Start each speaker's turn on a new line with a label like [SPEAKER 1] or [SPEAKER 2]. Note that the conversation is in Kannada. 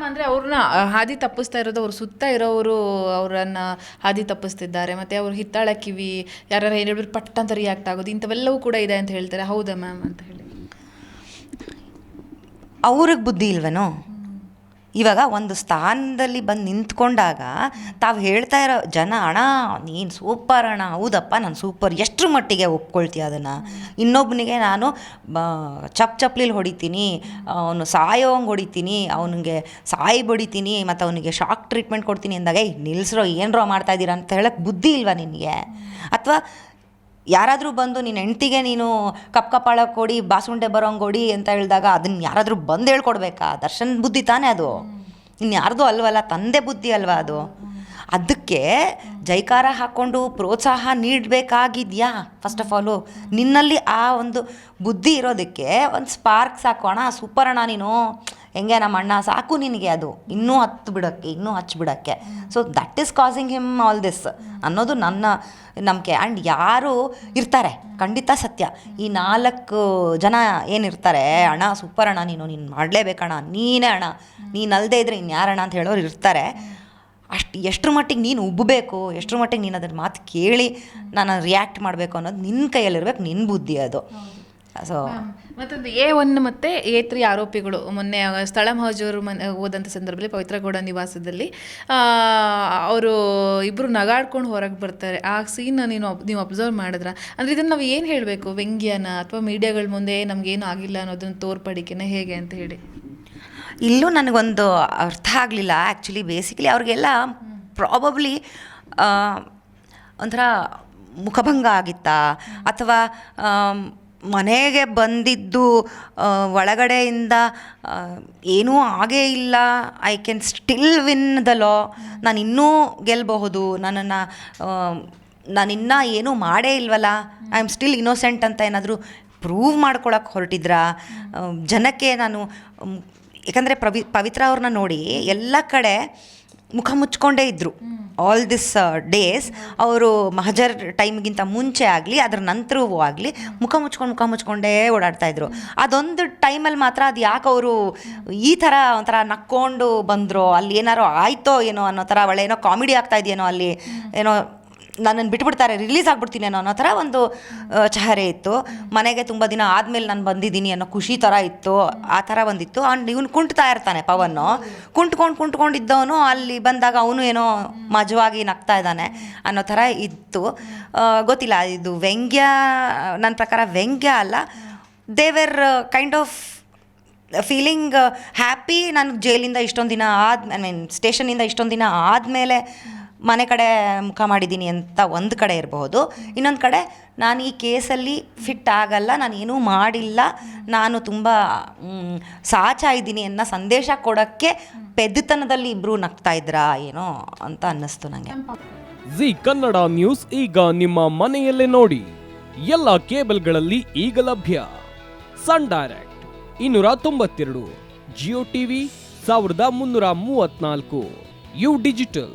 [SPEAKER 1] ಮ್ಯಾಮ್ ಅಂದರೆ ಅವ್ರನ್ನ ಹಾದಿ ತಪ್ಪಿಸ್ತಾ ಇರೋದು, ಅವ್ರ ಸುತ್ತ ಇರೋರು ಅವರನ್ನ ಹಾದಿ ತಪ್ಪಿಸ್ತಿದ್ದಾರೆ. ಮತ್ತು ಅವ್ರು ಹಿತ್ತಾಳ ಕಿವಿ ಯಾರು ಹೇಳಿದ್ರು ಪಟ್ಟಂತ ರಿಯಾಕ್ಟ್ ಆಗೋದು, ಇಂಥವೆಲ್ಲವೂ ಕೂಡ ಇದೆ ಅಂತ ಹೇಳ್ತಾರೆ. ಹೌದಾ ಮ್ಯಾಮ್ ಅಂತ ಹೇಳಿ?
[SPEAKER 2] ಅವ್ರಿಗೆ ಬುದ್ಧಿ ಇಲ್ವೇನೋ? ಇವಾಗ ಒಂದು ಸ್ಥಾನದಲ್ಲಿ ಬಂದು ನಿಂತ್ಕೊಂಡಾಗ ತಾವು ಹೇಳ್ತಾ ಇರೋ ಜನ, ಅಣ್ಣ, ನೀನು ಸೂಪರ್ ಅಣ್ಣ, ಹೌದಪ್ಪ, ನಾನು ಸೂಪರ್ ಎಷ್ಟರ ಮಟ್ಟಿಗೆ ಒಪ್ಕೊಳ್ತೀಯ ಅದನ್ನು? ಇನ್ನೊಬ್ಬನಿಗೆ ನಾನು ಚಪ್ ಚಪ್ಲಿಲಿ ಹೊಡಿತೀನಿ, ಅವನು ಸಾಯೋಂಗೆ ಹೊಡಿತೀನಿ, ಅವನಿಗೆ ಸಾಯಿ ಬಡಿತೀನಿ, ಮತ್ತು ಅವನಿಗೆ ಶಾಕ್ ಟ್ರೀಟ್ಮೆಂಟ್ ಕೊಡ್ತೀನಿ ಅಂದಾಗ, ಏಯ್, ನಿಲ್ಸ್ರೋ, ಏನರೋ ಮಾಡ್ತಾ ಇದ್ದೀರಾ ಅಂತ ಹೇಳಕ್ಕೆ ಬುದ್ಧಿ ಇಲ್ವಾ ನಿನಗೆ? ಅಥವಾ ಯಾರಾದರೂ ಬಂದು ನಿನ್ನ ಹೆಂಡ್ತಿಗೆ ನೀನು ಕಪ್ ಕಪಾಳ ಕೊಡಿ ಬಾಸುಂಡೆ ಬರೋಂಗೆ ಅಂತ ಹೇಳಿದಾಗ ಅದನ್ನ ಯಾರಾದರೂ ಬಂದು ಹೇಳ್ಕೊಡ್ಬೇಕಾ? ದರ್ಶನ್ ಬುದ್ಧಿ ತಾನೇ ಅದು. ಇನ್ನು ಯಾರ್ದು ಅಲ್ವಲ್ಲ, ತಂದೆ ಬುದ್ಧಿ ಅಲ್ವಾ ಅದು. ಅದಕ್ಕೆ ಜೈಕಾರ ಹಾಕ್ಕೊಂಡು ಪ್ರೋತ್ಸಾಹ ನೀಡಬೇಕಾಗಿದೆಯಾ? ಫಸ್ಟ್ ಆಫ್ ಆಲು ನಿನ್ನಲ್ಲಿ ಆ ಒಂದು ಬುದ್ಧಿ ಇರೋದಕ್ಕೆ ಒಂದು ಸ್ಪಾರ್ಕ್ ಹಾಕೋಣ ಸೂಪರ್ ಅಣ್ಣ ನೀನು. ಹೆಂಗೆ ನಮ್ಮ ಅಣ್ಣ, ಸಾಕು ನಿನಗೆ ಅದು. ಇನ್ನೂ ಹತ್ತು ಬಿಡೋಕ್ಕೆ, ಇನ್ನೂ ಹಚ್ಚಿ ಬಿಡೋಕ್ಕೆ. So that is causing him all this ಅನ್ನೋದು ನನ್ನ ನಂಬಿಕೆ. ಆ್ಯಂಡ್ ಯಾರು ಇರ್ತಾರೆ, ಖಂಡಿತ ಸತ್ಯ. ಈ ನಾಲ್ಕು ಜನ ಏನಿರ್ತಾರೆ, ಅಣ್ಣ ಸೂಪರ್ ಅಣ್ಣ, ನೀನು ನೀನು ಮಾಡಲೇಬೇಕಣ್ಣ, ನೀನೇ ಅಣ್ಣ. ನೀನು ಅಲ್ಲದೆ ಇದ್ರೆ ಇನ್ಯಾರಣ್ಣ ಅಂತ ಹೇಳೋರು ಇರ್ತಾರೆ. ಅಷ್ಟು, ಎಷ್ಟ್ರ ಮಟ್ಟಿಗೆ ನೀನು ಉಬ್ಬಬೇಕು, ಎಷ್ಟ್ರ ಮಟ್ಟಿಗೆ ನೀನು ಅದ್ರ ಮಾತು ಕೇಳಿ, ನಾನು ರಿಯಾಕ್ಟ್ ಮಾಡಬೇಕು ಅನ್ನೋದು ನಿನ್ನ ಕೈಯಲ್ಲಿರ್ಬೇಕು ನಿನ್ನ ಬುದ್ಧಿ ಅದು. ಸೊ
[SPEAKER 1] ಮತ್ತೊಂದು ಎ ಒನ್ ಮತ್ತೆ ಎ ತ್ರೀ ಆರೋಪಿಗಳು. ಮೊನ್ನೆ ಸ್ಥಳ ಮಹಜೂರು ಮನೆ ಹೋದಂಥ ಸಂದರ್ಭದಲ್ಲಿ ಪವಿತ್ರಗೌಡ ನಿವಾಸದಲ್ಲಿ ಅವರು ಇಬ್ಬರು ನಗಾಡ್ಕೊಂಡು ಹೊರಗೆ ಬರ್ತಾರೆ. ಆ ಸೀನ್ ನೀನು ನೀವು ಅಬ್ಸರ್ವ್ ಮಾಡಿದ್ರ? ಅಂದರೆ ಇದನ್ನು ನಾವು ಏನು ಹೇಳಬೇಕು? ವ್ಯಂಗ್ಯನ ಅಥವಾ ಮೀಡಿಯಾಗಳ ಮುಂದೆ ನಮಗೇನು ಆಗಿಲ್ಲ ಅನ್ನೋದನ್ನು ತೋರ್ಪಡಿಕೆನ ಹೇಗೆ ಅಂತ ಹೇಳಿ.
[SPEAKER 2] ಇಲ್ಲೂ ನನಗೊಂದು ಅರ್ಥ ಆಗಲಿಲ್ಲ. ಆ್ಯಕ್ಚುಲಿ ಬೇಸಿಕಲಿ ಅವ್ರಿಗೆಲ್ಲ ಪ್ರಾಬಬ್ಲಿ ಒಂಥರ ಮುಖಭಂಗ ಆಗಿತ್ತಾ? ಅಥವಾ ಮನೆಗೆ ಬಂದಿದ್ದು ಒಳಗಡೆಯಿಂದ ಏನೂ ಆಗೇ ಇಲ್ಲ. I can still win the law ನಾನು ಇನ್ನೂ ಗೆಲ್ಲಬಹುದು ನನ್ನನ್ನು ನಾನಿನ್ನೂ ಏನೂ ಮಾಡೇ ಇಲ್ವಲ್ಲ? ಐ ಆಮ್ ಸ್ಟಿಲ್ ಇನ್ನೋಸೆಂಟ್ ಅಂತ ಏನಾದರೂ ಪ್ರೂವ್ ಮಾಡ್ಕೊಳಕ್ಕೆ ಹೊರಟಿದ್ರಾ? ಜನಕ್ಕೆ ನಾನು ಏಕೆಂದರೆ ಪ್ರವಿ, ಪವಿತ್ರ ಅವ್ರನ್ನ ನೋಡಿ ಎಲ್ಲ ಕಡೆ ಮುಖ ಮುಚ್ಕೊಂಡೇ ಇದ್ದರು ಆಲ್ ದಿಸ್ ಡೇಸ್ ಅವರು ಮಹಜರ್ ಟೈಮ್ಗಿಂತ ಮುಂಚೆ ಆಗಲಿ, ಅದ್ರ ನಂತರವೂ ಆಗಲಿ, ಮುಖ ಮುಚ್ಕೊಂಡು ಮುಖ ಮುಚ್ಕೊಂಡೇ ಓಡಾಡ್ತಾ ಇದ್ರು. ಅದೊಂದು ಟೈಮಲ್ಲಿ ಮಾತ್ರ ಅದು ಯಾಕೆ ಅವರು ಈ ಥರ ಒಂಥರ ನಕ್ಕೊಂಡು ಬಂದರು, ಅಲ್ಲಿ ಏನಾರೋ ಆಯ್ತೋ ಏನೋ ಅನ್ನೋ ಥರ ಒಳ್ಳೆ ಏನೋ ಕಾಮಿಡಿ ಆಗ್ತಾ ಇದೆಯೇನೋ ಅಲ್ಲಿ, ಏನೋ ನನ್ನನ್ನು ಬಿಟ್ಬಿಡ್ತಾರೆ ರಿಲೀಸ್ ಆಗ್ಬಿಡ್ತೀನಿ ಅನ್ನೋ ಅನ್ನೋ ಥರ ಒಂದು ಚಹರೆ ಇತ್ತು. ಮನೆಗೆ ತುಂಬ ದಿನ ಆದಮೇಲೆ ನಾನು ಬಂದಿದ್ದೀನಿ ಅನ್ನೋ ಖುಷಿ ಥರ ಇತ್ತು. ಆ ಥರ ಬಂದಿತ್ತು. ಆ್ಯಂಡ್ ಇವನು ಕುಂಟ್ತಾ ಇರ್ತಾನೆ ಪವನ್ನು ಕುಂಟ್ಕೊಂಡು ಕುಂಟ್ಕೊಂಡಿದ್ದವನು ಅಲ್ಲಿ ಬಂದಾಗ ಅವನು ಏನೋ ಮಜವಾಗಿ ನಗ್ತಾ ಇದ್ದಾನೆ ಅನ್ನೋ ಥರ ಇತ್ತು. ಗೊತ್ತಿಲ್ಲ ಇದು ವ್ಯಂಗ್ಯ ನನ್ನ ಪ್ರಕಾರ ವ್ಯಂಗ್ಯ ಅಲ್ಲ. ದೇವರ್ ಕೈಂಡ್ ಆಫ್ ಫೀಲಿಂಗ್ ಹ್ಯಾಪಿ ನಾನು ಜೈಲಿಂದ ಇಷ್ಟೊಂದು ದಿನ ಆದ ಐ ಮೀನ್ ಸ್ಟೇಷನಿಂದ ಇಷ್ಟೊಂದು ದಿನ ಆದಮೇಲೆ ಮನೆ ಕಡೆ ಮುಖ ಮಾಡಿದ್ದೀನಿ ಅಂತ ಒಂದು ಕಡೆ ಇರಬಹುದು. ಇನ್ನೊಂದು ಕಡೆ ನಾನು ಈ ಕೇಸಲ್ಲಿ ಫಿಟ್ ಆಗಲ್ಲ, ನಾನು ಏನೂ ಮಾಡಿಲ್ಲ, ನಾನು ತುಂಬ ಸಾಚಾ ಇದ್ದೀನಿ ಅನ್ನೋ ಸಂದೇಶ ಕೊಡೋಕ್ಕೆ ಪೆದ್ದತನದಲ್ಲಿ ಇಬ್ಬರು ನಗ್ತಾ ಇದ್ರಾ ಏನೋ ಅಂತ ಅನ್ನಿಸ್ತು ನನಗೆ
[SPEAKER 3] ಜಿ ಕನ್ನಡ ನ್ಯೂಸ್ ಈಗ ನಿಮ್ಮ ಮನೆಯಲ್ಲೇ ನೋಡಿ. ಎಲ್ಲ ಕೇಬಲ್ಗಳಲ್ಲಿ ಈಗ ಲಭ್ಯ. ಸನ್ ಡೈರೆಕ್ಟ್ ಇನ್ನೂರ ತೊಂಬತ್ತೆರಡು, ಜಿಯೋ ಟಿವಿ ಸಾವಿರದ ಮುನ್ನೂರ ಮೂವತ್ನಾಲ್ಕು, ಯು ಡಿಜಿಟಲ್.